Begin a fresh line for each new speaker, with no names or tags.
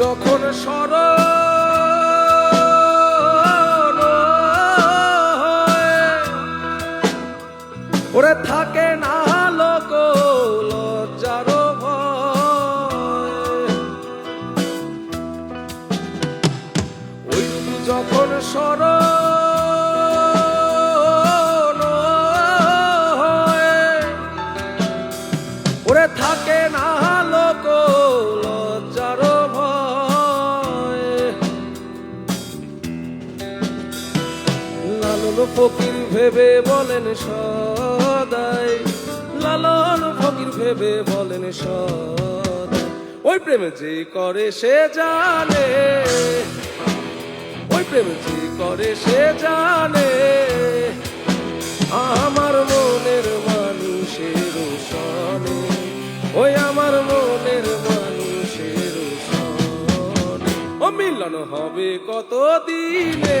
যখন সর ওরে থাকে না লোক লজ্জার ভয়। ওই যখন সর ওরে থাকে না লালন ফকির ভেবে বলেন সদাই। লালন ফকির ভেবে বলেন সদাই। ওই প্রেম যে করে সে জানে। ওই প্রেম যে করে সে জানে। আমার মনের মানুষের সনে ওই আমার মনের মানুষের সনে ও মিলন হবে কত দিনে